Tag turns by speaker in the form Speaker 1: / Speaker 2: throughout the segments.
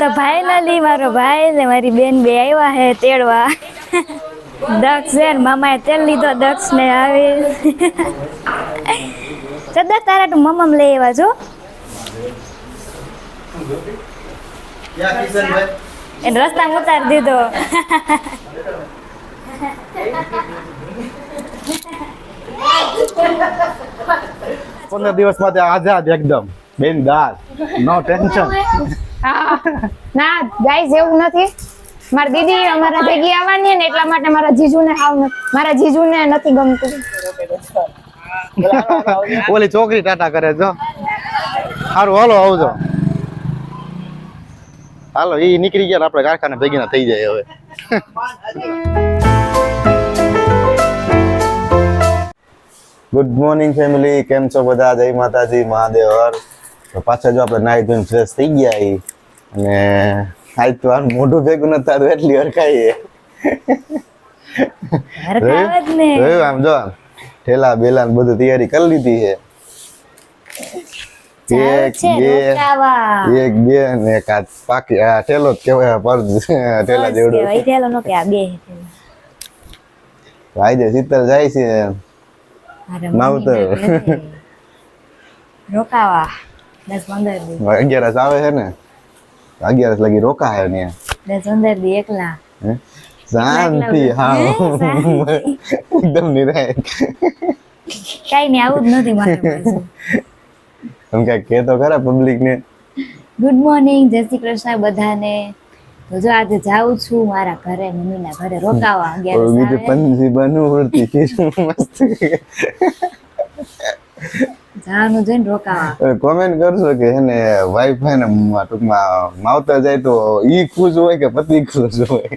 Speaker 1: તો લાલી મારો ભાઈ ને મારી બેન બે આવ્યા હે તેડવા. દક્ષ છે મામાએ તેલ લીધો દક્ષ ને આવે. સદા તારા તું મમ્મ લઈ આવ્યા છો એને રસ્તા ઉતારી દીધો.
Speaker 2: પંદર દિવસ માટે આઝાદ એકદમ. બિનદાસ નો ટેન્શન.
Speaker 3: ના ગાઈસ એવું નથી. મારી દીદી અમારા ભેગી આવવાની ને એટલા માટે મારા જીજુને હાવ ન- મારા જીજુને નથી ગમતું.
Speaker 2: ઓલી છોકરી ટાટા કરે જો. સારું હાલો આવજો. હાલો એ નીકળી ગયા આપણે કારખાને ભેગીના થઈ જાય હવે. ગુડ મોર્નિંગ ફેમિલી કેમ છો બધા? જય માતાજી મહાદેવ. હર તો પાછા જો આપણે નાહી ધોઈને ફ્રેશ થઈ ગયા એ અને આજ તો મોઢું ભેગું નથી થતું એટલી હરખાઈએ. આમ જો ઠેલા બેલા બધું તૈયારી કરી લીધી છે. એક બે એક બે ને એક પાકી આ ઠેલો જ કહેવાય પર ઠેલા જેવડો.
Speaker 1: કહેવાય, નો કે આ બે
Speaker 2: જાય છે. માવતર.
Speaker 1: રોકાવા. દસ પંદર દી
Speaker 2: અગિયારસ આવે છે ને અગિયારસ લગી રોકાય ને
Speaker 1: દસ પંદર દી એકલા
Speaker 2: હે? શાંતિ હા એકદમ નિરાય
Speaker 1: કઈ નઈ આવું જ નથી મારે પાછું
Speaker 2: એમ કે કે તો ખરા પબ્લિક ને
Speaker 1: ગુડ મોર્નિંગ જય શ્રી કૃષ્ણ બધાને તો જો આજે જાઉં છું મારા ઘરે મમ્મીના ઘરે રોકાવા અગિયારસ આવે
Speaker 2: પંજી બનવું ઉડતી મસ્ત
Speaker 1: જવાનું જોઈને રોકાવા.
Speaker 2: કોમેન્ટ કરશો કે એને વાઈફ ને ટૂંકમાં માવતા જાય તો ઈ ખુશ હોય કે પતિ ખુશ હોય?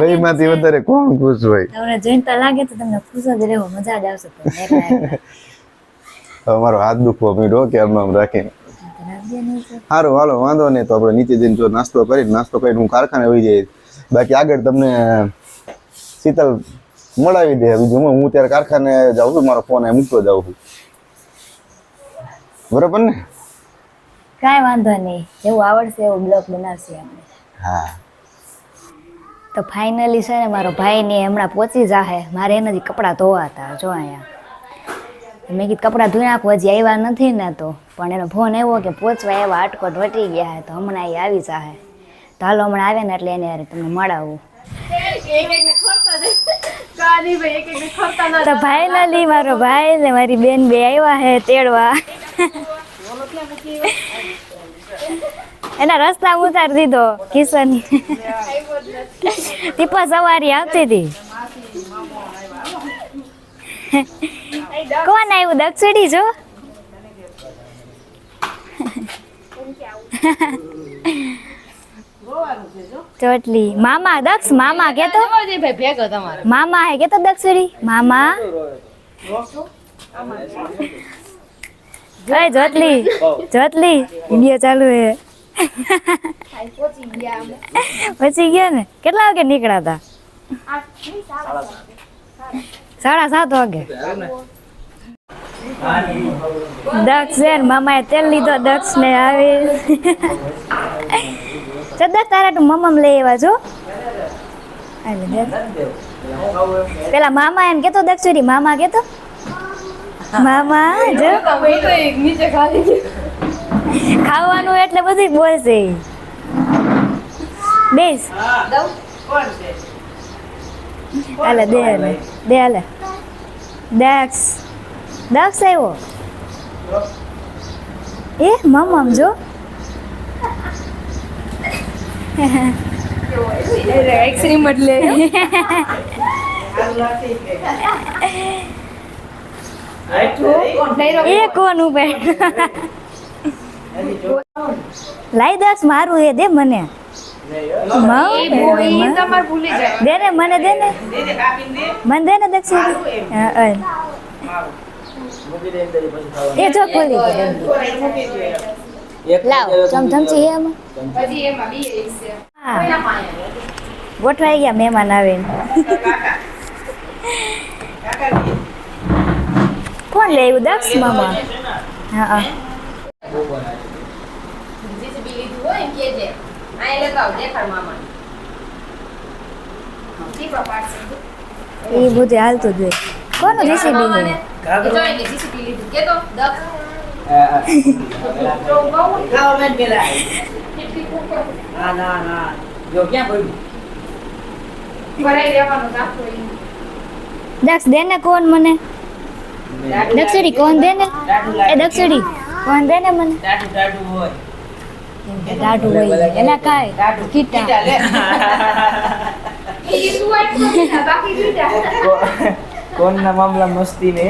Speaker 2: બે માંથી વધારે કોણ ખુશ હોય?
Speaker 1: તમને જોઈને તો લાગે તો તમને ખુશ જ રહેવો મજા જ આવશે તમને એકલા એકલા.
Speaker 2: અમારો હાથ દુખવો મીડો કે આમ આમ રાખીને. સારું હાલો વાંધો નહીં તો આપણે નીચે જઈને જો નાસ્તો કરી નાસ્તો કરીને હું કારખાને વહી જઈએ બાકી આગળ તમને શીતલ મળાવી દે. બીજું હું ત્યારે કારખાને જાઉં છું મારો ફોન અહીં મૂકતો જાઉં છું. બરોબર ને?
Speaker 1: કાંઈ વાંધો નહીં. જેવું આવડશે એવો બ્લોગ બનાવશે
Speaker 2: હા.
Speaker 1: તો ફાઇનલી છે ને મારો ભાઈ ને હમણાં પહોંચી જાહે. મારે એનાથી કપડાં ધોવા હતા જો અહીંયા. મેં કીધું કપડાં ધોઈ નાખું. હજી આવ્યા નથી ને તો. પણ એનો ફોન આવ્યો કે પહોંચવા એવા અટકોટ વટી ગયા તો હમણાં એ આવી જાહે. તો હાલો હમણાં આવે ને એટલે એને તમને મળાવું. તો ફાઇનલી મારો ભાઈ ને મારી બેન બે આવ્યા હે તેડવા. એના રસ્તા ઉતાર દીધો કિશન ટીપા સવારી આવતી હતી. કોણ આવ્યું દક્ષિણી જો? ચોટલી. મામા દક્ષ મામા કેતો મામા હે કેતો દક્ષરી મામા? કઈ જોતલી જોતલી ઇન્ડિયા ચાલુ હે. પછી ગયા ને? કેટલા વાગે નીકળ્યા હતા સાડા સાત વાગે. દક્ષ મામાએ તેલ લીધો દક્ષ ને આવે. સદા તારા તું મમમ લઈ આવ્યા છો પેલા મામા એમ કેતો દક્ષુરી મામા કેતો. મામા, જો. ખાવાનું એટલે બધું બોલશે બેસ. હાલે, દે હાલે દે હાલે. દક્ષ. દક્ષ આવ્યો. એ મમ જો. એ કોણ ઉભે? લાઈ દસ મારું એ દે મને. દે ને મને દે ને. મને દે ને દક્ષિણ. એ જો ખોલી. લાવ ચમચમચી હે આમાં હા. ગોઠવાઈ ગયા મહેમાન આવે કોણ લે આવ્યું દક્ષ મામા હા હા એ બધું હાલતું જ હોય કોનું જીસીબી
Speaker 4: લીધું
Speaker 5: ના ના ના જો ક્યાં
Speaker 4: ભરાઈ રહેવાનું
Speaker 1: દક્ષ દે ને કોણ મને? દક્ષડી કોણ દે ને? એ દક્ષડી કોણ દે ને મને?
Speaker 5: ટાટુ ટાટુ હોય
Speaker 1: ટાટુ હોય એના કાય
Speaker 5: ટાટુ
Speaker 1: કીટા
Speaker 4: બીજા
Speaker 5: કોણના મામલા મસ્તી ને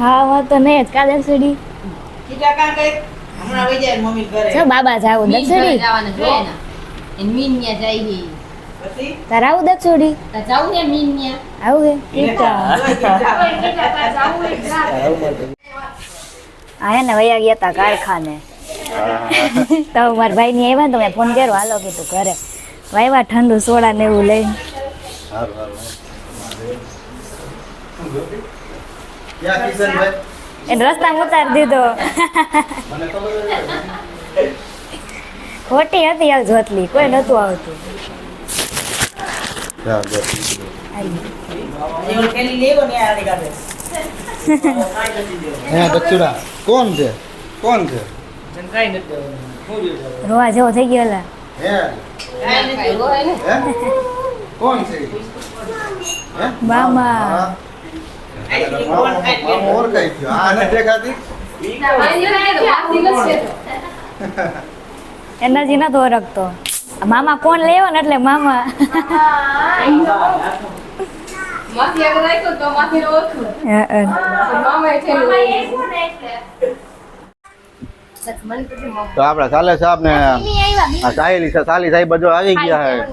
Speaker 1: ખાવા તો નહીં જ. કા દક્ષડી
Speaker 5: કીટા કાં હમણાં વઈ જાય મમ્મી ઘરે.
Speaker 1: જો બાબા જાવ દક્ષડી
Speaker 4: જવાના જોઈએ ને મીન ન્યા જાય હી.
Speaker 5: પછી?
Speaker 1: તાર આવું દક્ષડી
Speaker 4: તો જાવું ને મીન ન્યા?
Speaker 1: આવું હે? કીટા
Speaker 5: જોઈ કીટા.
Speaker 4: ઓય કેટલા તાર જાવું હોય તો જા.
Speaker 1: આ હે ને વયા ગયા તા કારખાને. તો મારા ભાઈ ની આવ્યા તો મેં ફોન કર્યો હાલો કીધું ઘરે. વાયવા ઠંડુ સોડા ને એવું લઈને.
Speaker 2: સારું સારું
Speaker 1: એને રસ્તામાં ઉતારી દીધો. ખોટી હતી આ જોતલી કોઈ નતું આવતું
Speaker 2: કોણ છે છે?
Speaker 1: રોવા જેવો થઈ ગયો લા
Speaker 2: કોણ છે
Speaker 1: મામા
Speaker 2: દેખાતી
Speaker 4: છે.
Speaker 1: એનાથી નતો ઓળખતો મામા કોણ લેવો ને એટલે મામા.
Speaker 4: આગળ રાખ્યો તો
Speaker 1: હે, હે.
Speaker 4: મામા એ થયેલું મને પછી મમ્મી
Speaker 2: તો આપડે સાલે સાહેબ ને આ સાહેલી સાલી સાહેબ બધો આવી ગયા છે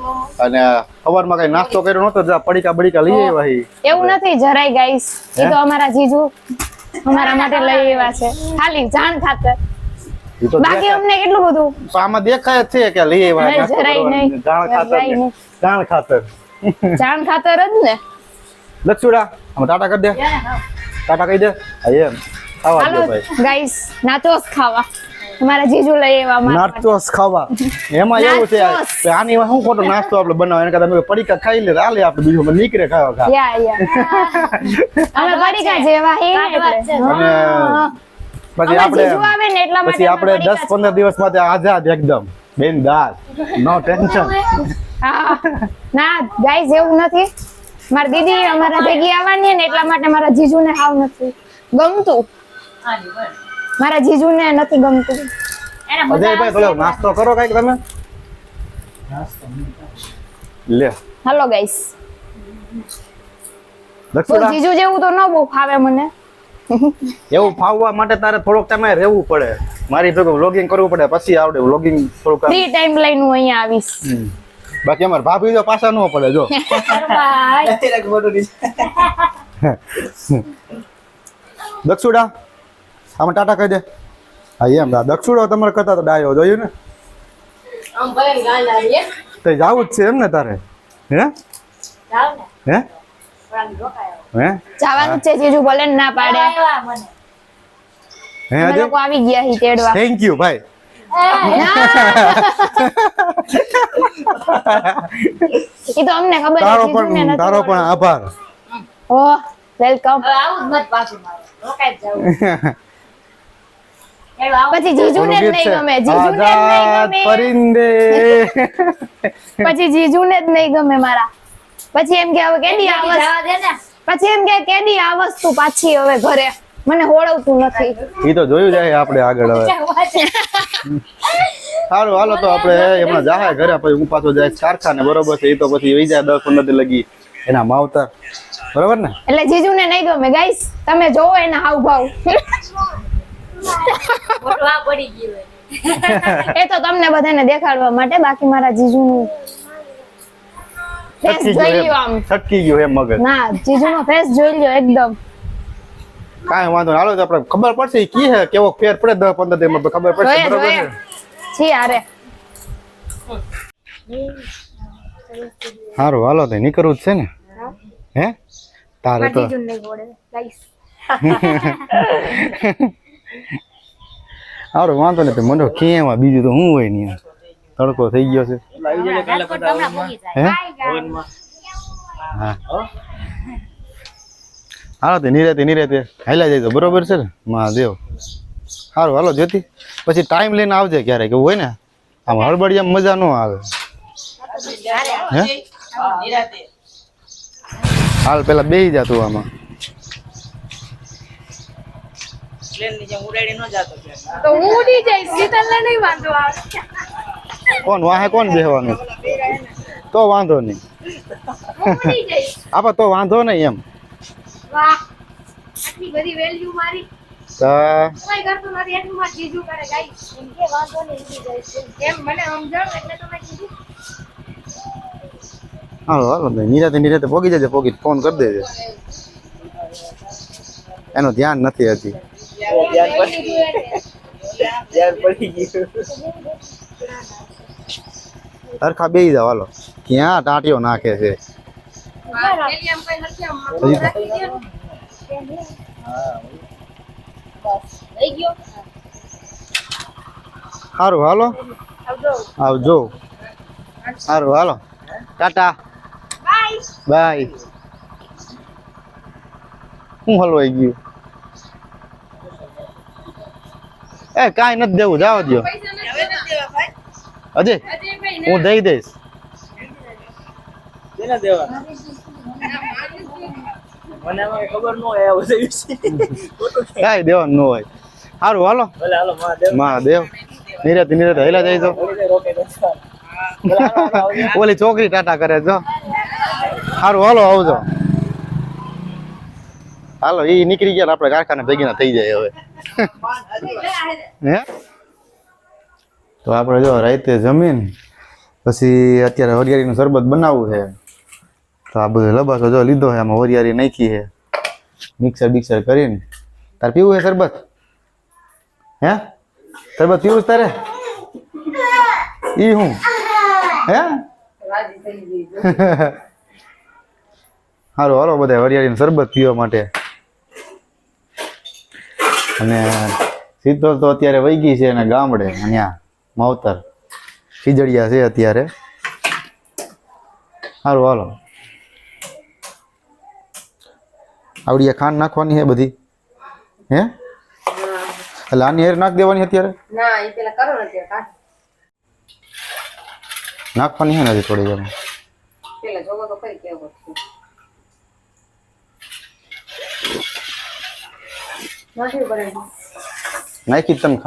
Speaker 2: અને સવારમાં કઈ નાસ્તો કર્યો નતો જા પડીકા બડીકા લઈ આવ્યા હી.
Speaker 3: એવું નથી જરાય ગાઈસ એ તો અમારા જીજુ અમારા માટે લઈ આવ્યા છે. ખાલી જાણ ખાતર. બાકી અમને કેટલું બધું?
Speaker 2: આમાં દેખાય છે કે લઈ આવ્યા
Speaker 3: જરાય નહીં.
Speaker 2: જાણ ખાતર. જાણ ખાતર.
Speaker 3: જાણ ખાતર જ ને.
Speaker 2: લક્ષુડા આમાં ટાટા કરી દે. ટાટા કહી દે. હા એમ.
Speaker 3: હાલો ગાઈસ નાચોસ ખાવા. અમારા જીજુ લઈ આવ્યા અમારા માટે.
Speaker 2: ખાવા. એમાં એવું છે કે આની શું ખોટો નાસ્તો આપણે બનાવે? એને કરતા પડીકા ખાઈ લે હાલે આપણે બીજો નીકળે ખાવા ખા.
Speaker 3: યા યા. અમે પડીકા જેવા હે
Speaker 2: અને પછી
Speaker 3: જીજુ
Speaker 2: આપણે
Speaker 3: આવે ને એટલા માટે
Speaker 2: પછી આપણે
Speaker 3: અમે
Speaker 2: દસ
Speaker 3: પડીકા
Speaker 2: પંદર દિવસ માટે આઝાદ એકદમ. બિનદાસ નો ટેન્શન.
Speaker 3: ના ગાઈસ એવું નથી. મારી દીદી અમારા ભેગી આવવાની ને એટલા માટે મારા જીજુને હાવ નથી ગમતું. મારા જીજુને નથી ગમતું.
Speaker 2: અજયભાઈ પેલો નાસ્તો કરો કંઈક તમે? લે.
Speaker 3: હાલો ગાઈસ જીજુ જેવું તો ન બહુ ફાવે મને.
Speaker 2: એવું ફાવવા માટે તારે થોડોક ટાઈમ રહેવું પડે. મારી ભેગું વ્લોગિંગ કરવું પડે પછી આવડે વ્લોગિંગ થોડુંક.
Speaker 3: ફ્રી ટાઈમ લઈને હું અહીંયા આવીશ.
Speaker 2: બાકી અમારે ભાભી જો પાછા ન પડે જો. દક્ષુડા આમાં ટાટા કહી દે. હા એમ દા દક્ષુડો તમારે કરતા તો ડાયો જોયું ને? તો જવું જ છે એમ ને તારે. હે? હે? હે?
Speaker 3: જવાનું જ છે જીજુ ભલે ને ના પાડે.
Speaker 2: હે અજય
Speaker 3: લોકો આવી ગયા હી તેડવા.
Speaker 2: થેન્ક યુ ભાઈ.
Speaker 3: એ તો અમને ખબર
Speaker 2: તારો પણ તારો પણ આભાર.
Speaker 3: ઓ વેલકમ
Speaker 4: આવું જ મત પાછું મારે. રોકાઈ જ જવું એલો આવું
Speaker 3: પછી જીજુને જ નહીં ગમે જીજુને જ નહીં ગમે.
Speaker 2: પરિંદે.
Speaker 3: પછી જીજુને જ નહીં ગમે મારા. પછી એમ કે હવે કેદી આ વસ્તુ
Speaker 4: જવા
Speaker 3: પછી એમ કે કેદી આ વસ્તુ પાછી હવે ઘરે? મને હોળવતું નથી.
Speaker 2: ઈ તો જોયું જાય આપણે આગળ હવે. સારું હાલો તો આપણે હમણાં જાહે ઘરે પછી હું પાછો જાય કારખાને બરોબર છે. ઈ તો પછી વહી જાય દસ પંદર દી લગી એના માવતર. બરોબર ને?
Speaker 3: એટલે જીજુને નહીં ગમે ગાઈસ તમે જોવો એના હાવભાવ
Speaker 4: મોટું આ પડી ગયું
Speaker 3: એ તો તમને બધાને દેખાડવા માટે બાકી મારા જીજુનું ફેસ જોઈ લ્યો આમ.
Speaker 2: છટકી ગયો એમ મગજ.
Speaker 3: ના જીજુનો ફેસ જોઈ લ્યો એકદમ.
Speaker 2: કાંઈ વાંધો હાલો તો આપણે ખબર પડશે કી હે કેવો ફેર પડે દસ પંદર દિવસમાં ખબર પડશે. બરાબર છે.
Speaker 3: છી અરે
Speaker 2: સારું હાલો તો નીકળવું જ છે ને. હે. તારે તો સારું વાંધો નહીં મને આ બીજું તો હું હોય નહીં તડકો થઈ ગયો છે. હે? હા હાલો તે નિરાતે નિરાતે હાલ્યા જાય તો બરોબર છે ને? મહાદેવ. સારું હાલો જ્યોતિ. પછી ટાઈમ લઈને આવજે ક્યારેક એવું હોય ને? આમ હળબડિયામાં મજા ન આવે. હે? હાલ પેલા બેસી જતું આમાં.
Speaker 5: પ્લેન જેમ ઉડાડી ન જાતો
Speaker 3: તો હું ઉડી જઈશ શીતલને નહીં વાંધો આવે.
Speaker 2: કોણ વાહે કોણ બેહવાનું? તો વાંધો નહીં.
Speaker 3: હું
Speaker 2: આપા તો વાંધો નહીં એમ.
Speaker 3: વાહ આટલી બધી વેલ્યુ મારી.
Speaker 2: તો
Speaker 3: કોઈ કરતું નથી એટલું માં જીજુ કરે. ગાઈસ એમ કે વાંધો નહીં ઉડી જઈશ. એમ મને સમજાવ એટલે તો કીધું.
Speaker 2: હાલો હાલો નિરાતે નિરાતે પોગી જજે પોગી ફોન કરી દેજે. એનું ધ્યાન નથી હજી.
Speaker 5: ધ્યાન પડી ધ્યાન પડી ગયું.
Speaker 2: સરખા બેસી જાવ હાલો. ક્યાં ટાંટીઓ નાખે છે? સારું હાલો. આવજો. સારું હાલો. ટાટા. બાય. શું હલવાઈ ગયું? એ કાંઈ નથી દેવું જાવ દો અજય હું દઈ દઈશ.
Speaker 5: કઈ
Speaker 2: દેવાનું ન હોય. સારું હાલો.
Speaker 5: મહાદેવ
Speaker 2: નિરત નિરત હેલા
Speaker 5: હાલો, આવજો.
Speaker 2: ઓલી છોકરી ટાટા કરે જો સારું હાલો આવજો. હાલો એ નીકળી ગયા આપણે કારખાને ભેગીના થઈ જાય હવે. હે? તો આપણે જો રાતે જમીન પછી અત્યારે વરિયાળીનું શરબત બનાવવું છે. તો આ બધું લબાસો જો લીધો છે આમાં વરિયાળી નાખી છે. મિક્સર બિક્સર કરીને. તારે પીવું છે શરબત? હે? શરબત પીવું તારે? ઈ હું? હે? હાલો હારો બધા વરિયાળીનું શરબત પીવા માટે. અને શીતળ તો અત્યારે વહી ગઈ છે અને ગામડે અહીંયા માવતર. ખીજડિયા છે અત્યારે. સારું હાલો. આવડી ખાંડ નાખવાની છે બધી? હે? એટલે આની હેર નાખ દેવાની અત્યારે? નાખવાની છે ને થોડી એમ
Speaker 4: પેલા જોવો તો કઈ કેવું છે નાખી
Speaker 2: જ તમે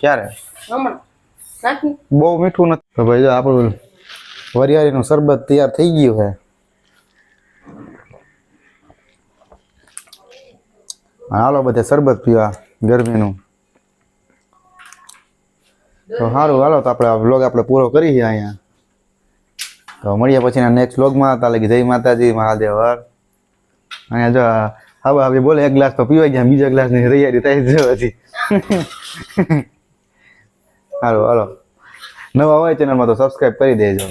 Speaker 2: ક્યારે?
Speaker 4: હમણાં નાખી.
Speaker 2: બહુ મીઠું નથી. ભાઈ જો આપણું વરિયાળીનું શરબત તૈયાર થઈ ગયું છે. હાલો બધે શરબત પીવા ગરમીનું. તો સારું હાલો તો આપણે લોગ વ્લોગ આપણે પૂરો કરીએ અહીંયા. તો મળીએ પછીના નેક્સ્ટ વ્લોગમાં કે જય માતાજી મહાદેવ હર. અહીંયા જો હવે હવે બોલે એક ગ્લાસ તો પીવાઈ ગયા બીજા ગ્લાસની તૈયારી થઈ જ પછી. હાલો હાલો. નવા હોય ચેનલમાં તો સબસ્ક્રાઈબ કરી દેજો.